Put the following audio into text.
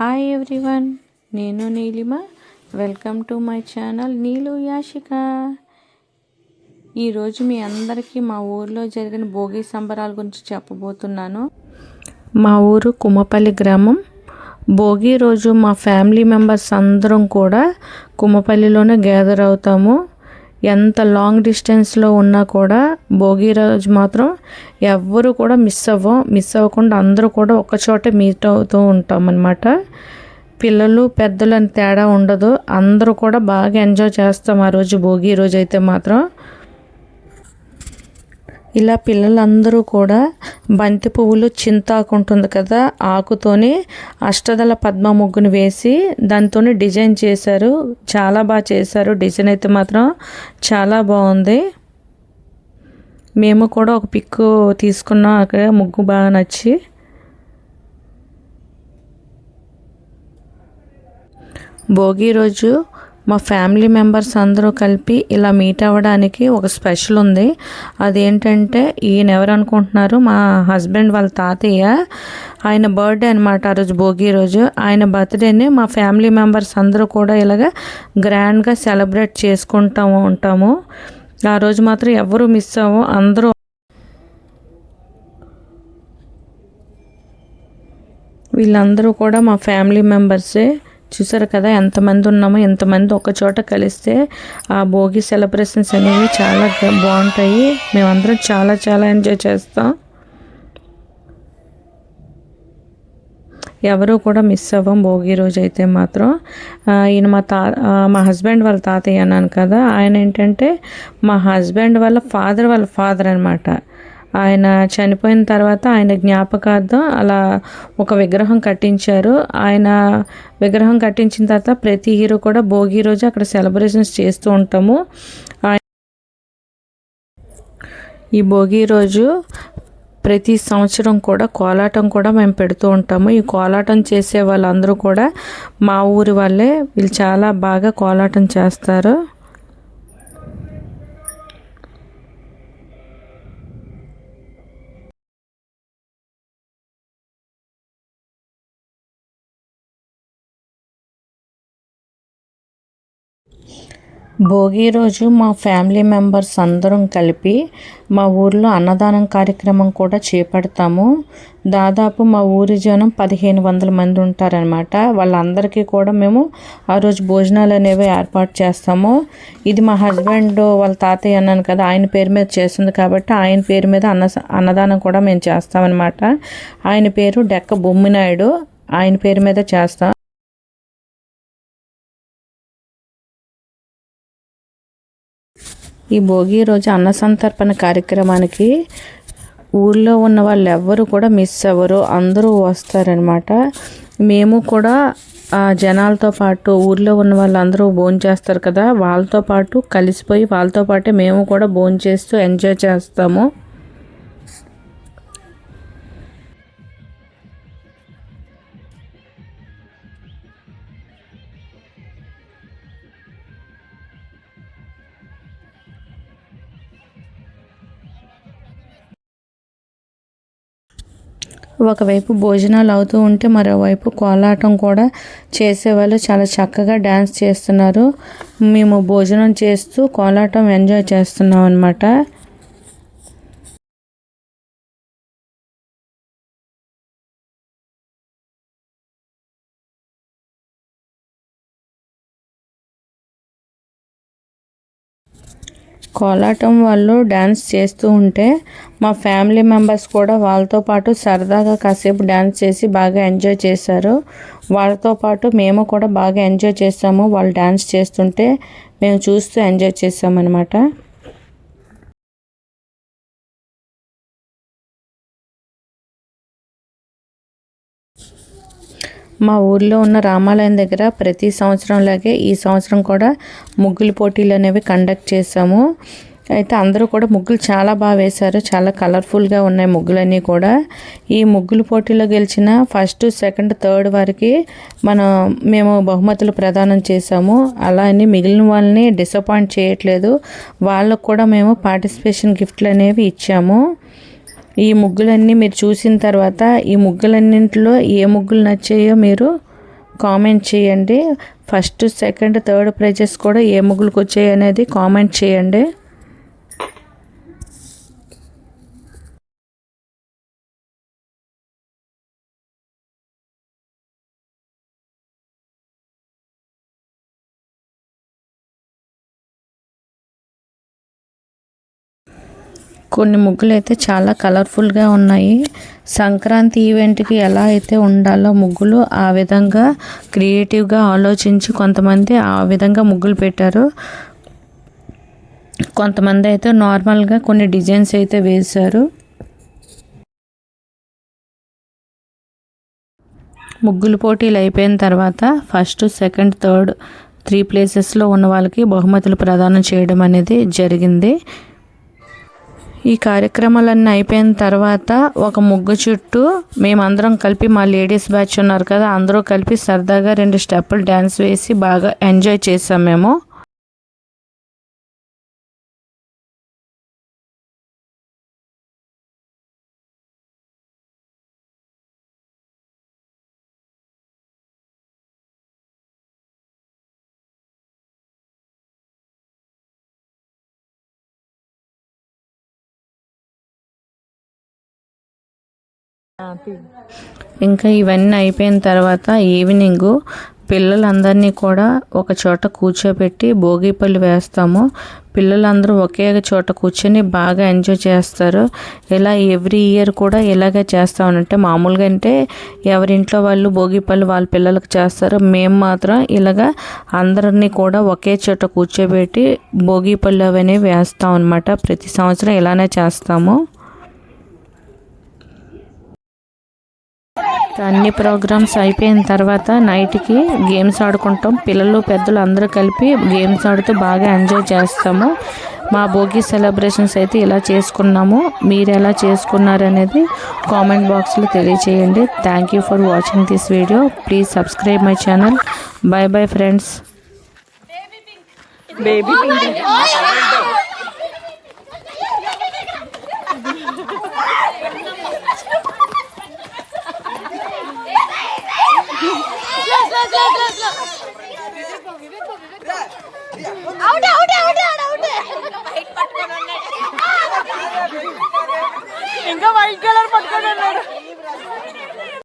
Hi everyone నేను Neelima. Welcome to my channel Neelu Yashika. ఈరోజు మీ అందరికీ మా ఊర్లో జరిగిన భోగి సంబరాల గురించి చెప్పబోతున్నాను. మా ఊరు కుమ్మపల్లి గ్రామం. భోగి రోజు మా ఫ్యామిలీ మెంబర్స్ అందరం కూడా కుమ్మపల్లిలోనే గ్యాదర్ అవుతాము. ఎంత లాంగ్ డిస్టెన్స్లో ఉన్నా కూడా భోగి రోజు మాత్రం ఎవ్వరు కూడా మిస్ అవ్వం మిస్ అవ్వకుండా అందరూ కూడా ఒకచోటే మీట్ అవుతూ ఉంటాం అన్నమాట పిల్లలు పెద్దలు అని తేడా ఉండదు. అందరూ కూడా బాగా ఎంజాయ్ చేస్తాం ఆ రోజు భోగి రోజు అయితే మాత్రం. ఇలా పిల్లలందరూ కూడా బంతి పువ్వులు చింతాకు ఉంటుంది కదా ఆకుతోని అష్టదళ పద్మ ముగ్గును వేసి దాంతో డిజైన్ చేశారు. చాలా బాగా చేశారు. డిజైన్ అయితే మాత్రం చాలా బాగుంది. మేము కూడా ఒక పిక్కు తీసుకున్నాం అక్కడ ముగ్గు బాగా నచ్చి. భోగి రోజు మా ఫ్యామిలీ మెంబర్స్ అందరూ కలిపి ఇలా మీట్ అవ్వడానికి ఒక స్పెషల్ ఉంది. అదేంటంటే ఈయన ఎవరు అనుకుంటున్నారు? మా హస్బెండ్ వాళ్ళ తాతయ్య. ఆయన బర్త్డే అనమాట ఆ రోజు భోగి రోజు. ఆయన బర్త్డేని మా ఫ్యామిలీ మెంబర్స్ అందరూ కూడా ఇలాగ గ్రాండ్గా సెలబ్రేట్ చేసుకుంటాము ఉంటాము. ఆ రోజు మాత్రం ఎవరు మిస్ అవ్వం అందరూ వీళ్ళందరూ కూడా మా ఫ్యామిలీ మెంబర్సే. చూసారు కదా ఎంతమంది ఉన్నామో ఎంతమంది ఒక చోట కలిస్తే ఆ భోగి సెలబ్రేషన్స్ అనేవి చాలా బాగుంటాయి. మేమందరం చాలా చాలా ఎంజాయ్ చేస్తాం. ఎవరు కూడా మిస్ అవ్వం భోగి రోజు అయితే మాత్రం. ఈయన మా తా మా హస్బెండ్ వాళ్ళ తాతయ్య అన్నాను కదా ఆయన ఏంటంటే మా హస్బెండ్ వాళ్ళ ఫాదర్ వాళ్ళ ఫాదర్ అనమాట ఆయన చనిపోయిన తర్వాత ఆయన జ్ఞాపకార్థం అలా ఒక విగ్రహం కట్టించారు. ఆయన విగ్రహం కట్టించిన తర్వాత ప్రతి హీరో కూడా భోగి రోజు అక్కడ సెలబ్రేషన్స్ చేస్తూ ఉంటాము. ఈ భోగి రోజు ప్రతి సంవత్సరం కూడా కోలాటం కూడా మేము పెడుతూ ఉంటాము. ఈ కోలాటం చేసే వాళ్ళందరూ కూడా మా ఊరి వాళ్ళే వీళ్ళు చాలా బాగా కోలాటం చేస్తారు. భోగి రోజు మా ఫ్యామిలీ మెంబర్స్ అందరం కలిపి మా ఊర్లో అన్నదానం కార్యక్రమం కూడా చేపడతాము. దాదాపు మా ఊరి జనం పదిహేను వందల మంది ఉంటారనమాట వాళ్ళందరికీ కూడా మేము ఆ రోజు భోజనాలు అనేవి ఏర్పాటు చేస్తాము. ఇది మా హస్బెండ్ వాళ్ళ తాతయ్య అన్నాను కదా ఆయన పేరు మీద చేస్తుంది కాబట్టి ఆయన పేరు మీద అన్న అన్నదానం కూడా మేము చేస్తామన్నమాట. ఆయన పేరు డెక్క బొమ్మినాయుడు ఆయన పేరు మీద చేస్తాం. ఈ భోగి రోజు అన్న సంతర్పణ కార్యక్రమానికి ఊళ్ళో ఉన్న వాళ్ళు ఎవ్వరు కూడా మిస్ అవ్వరు అందరూ వస్తారనమాట మేము కూడా ఆ జనాలతో పాటు ఊర్లో ఉన్న వాళ్ళందరూ భోజనం చేస్తారు కదా. వాళ్ళతో పాటు కలిసిపోయి వాళ్ళతో పాటే మేము కూడా భోజనం చేస్తూ ఎంజాయ్ చేస్తాము. ఒకవైపు భోజనాలు అవుతూ ఉంటే మరోవైపు కోలాటం కూడా చేసేవాళ్ళు చాలా చక్కగా డ్యాన్స్ చేస్తున్నారు. మేము భోజనం చేస్తూ కోలాటం ఎంజాయ్ చేస్తున్నాం అనమాట కోలాటం వాళ్ళు డ్యాన్స్ చేస్తూ ఉంటే మా ఫ్యామిలీ మెంబర్స్ కూడా వాళ్ళతో పాటు సరదాగా కాసేపు డ్యాన్స్ చేసి బాగా ఎంజాయ్ చేశారు. వాళ్ళతో పాటు మేము కూడా బాగా ఎంజాయ్ చేసాము వాళ్ళు డ్యాన్స్ చేస్తుంటే మేము చూస్తూ ఎంజాయ్ చేసామన్నమాట మా ఊర్లో ఉన్న రామాలయం దగ్గర ప్రతి సంవత్సరంలాగే ఈ సంవత్సరం కూడా ముగ్గులు పోటీలు అనేవి కండక్ట్ చేసాము అయితే అందరూ కూడా ముగ్గులు చాలా బాగా వేశారు. చాలా కలర్ఫుల్గా ఉన్నాయి ముగ్గులన్నీ కూడా. ఈ ముగ్గులు పోటీలో గెలిచిన ఫస్ట్ సెకండ్ థర్డ్ వారికి మనం మేము బహుమతులు ప్రదానం చేసాము అలా అని మిగిలిన వాళ్ళని డిసప్పాయింట్ చేయట్లేదు. వాళ్ళకు కూడా మేము పార్టిసిపేషన్ గిఫ్ట్లు అనేవి ఇచ్చాము. ఈ ముగ్గులన్నీ మీరు చూసిన తర్వాత ఈ ముగ్గులన్నింటిలో ఏ ముగ్గులు నచ్చాయో మీరు కామెంట్ చేయండి. ఫస్ట్ సెకండ్ థర్డ్ ప్రైజెస్ కూడా ఏ ముగ్గులకు వచ్చాయి అనేది కామెంట్ చేయండి. కొన్ని ముగ్గులు అయితే చాలా కలర్ఫుల్గా ఉన్నాయి. సంక్రాంతి ఈవెంట్కి ఎలా అయితే ఉండాలో ముగ్గులు ఆ విధంగా క్రియేటివ్గా ఆలోచించి కొంతమంది ఆ విధంగా ముగ్గులు పెట్టారు. కొంతమంది అయితే నార్మల్గా కొన్ని డిజైన్స్ అయితే వేశారు. ముగ్గులు పోటీలు అయిపోయిన తర్వాత ఫస్ట్ సెకండ్ థర్డ్ త్రీ ప్లేసెస్లో ఉన్న వాళ్ళకి బహుమతులు ప్రదానం చేయడం అనేది జరిగింది. ఈ కార్యక్రమాలన్నీ అయిపోయిన తర్వాత ఒక ముగ్గు చుట్టూ మేమందరం కలిపి మా లేడీస్ బ్యాచ్ ఉన్నారు కదా అందరూ కలిపి సరదాగా రెండు స్టెప్పులు డ్యాన్స్ వేసి బాగా ఎంజాయ్ చేసాం మేము. ఇంకా ఇవన్నీ అయిపోయిన తర్వాత ఈవినింగ్ పిల్లలందరినీ కూడా ఒక చోట కూర్చోబెట్టి భోగిపల్లి వేస్తాము. పిల్లలందరూ ఒకే చోట కూర్చొని బాగా ఎంజాయ్ చేస్తారు. ఇలా ఎవ్రీ ఇయర్ కూడా ఇలాగే చేస్తామంటే మామూలుగా అంటే ఎవరింట్లో వాళ్ళు భోగిపల్లి వాళ్ళ పిల్లలకు చేస్తారు మేము మాత్రం ఇలాగా అందరినీ కూడా ఒకే చోట కూర్చోబెట్టి భోగిపల్లి అవన్నీ వేస్తాం అనమాట ప్రతి సంవత్సరం ఇలానే చేస్తాము. అన్ని ప్రోగ్రామ్స్ అయిపోయిన తర్వాత నైట్కి గేమ్స్ ఆడుకుంటాం. పిల్లలు పెద్దలు అందరూ కలిపి గేమ్స్ ఆడుతూ బాగా ఎంజాయ్ చేస్తాము. మా భోగి సెలబ్రేషన్స్ అయితే ఇలా చేసుకున్నాము. మీరు ఎలా చేసుకున్నారు అనేది కామెంట్ బాక్స్లో తెలియచేయండి. Thank you for watching this video. Please subscribe my channel. Bye bye friends. Baby ఇంకా వైట్ కలర్ పట్టుకున్నాడు